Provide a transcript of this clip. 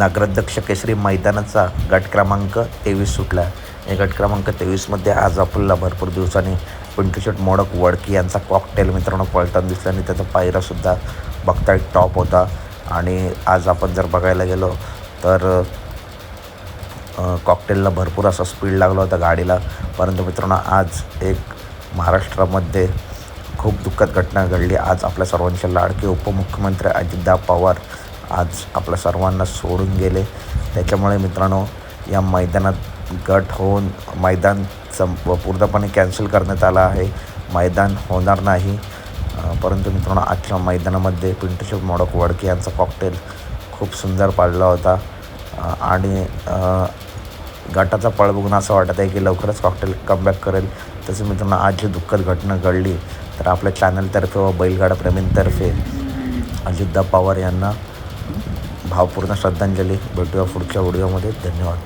नगराध्यक्ष केसरी मैदानाचा गट क्रमांक तेवीस सुटला. आणि गट क्रमांक तेवीसमध्ये आज आपल्याला भरपूर दिवसांनी पिंटूशेट मोडक वडकी यांचा कॉकटेल मित्रांनो पळताना दिसला आणि त्याचा पायरासुद्धा बघता एक टॉप होता. आणि आज आपण जर बघायला गेलो तर कॉकटेलला भरपूर असा स्पीड लागला होता गाडीला. परंतु मित्रांनो आज एक महाराष्ट्रामध्ये खूप दुःखद घटना घडली. आज आपल्या सर्वांचे लाडके उपमुख्यमंत्री अजितदा पवार आज आपल्या सर्वांना सोडून गेले. त्याच्यामुळे मित्रांनो या मैदानात गट होऊन मैदान सं पूर्णपणे कॅन्सल करण्यात आलं आहे. मैदान होणार नाही. परंतु मित्रांनो आजच्या मैदानामध्ये पिंटूशेफ मोडक वडके यांचा कॉकटेल खूप सुंदर पाडला होता. आणि गटाचा पळ बघून असं वाटत आहे की लवकरच कॉकटेल कमबॅक करेल. तसं मित्रांनो आज जी दुःखद घटना घडली तर आपल्या चॅनलतर्फे व बैलगाडा प्रेमींतर्फे अजितदा पवार यांना भावपूर्ण श्रद्धांजली. भेटूया पुढच्या व्हिडिओमध्ये. धन्यवाद.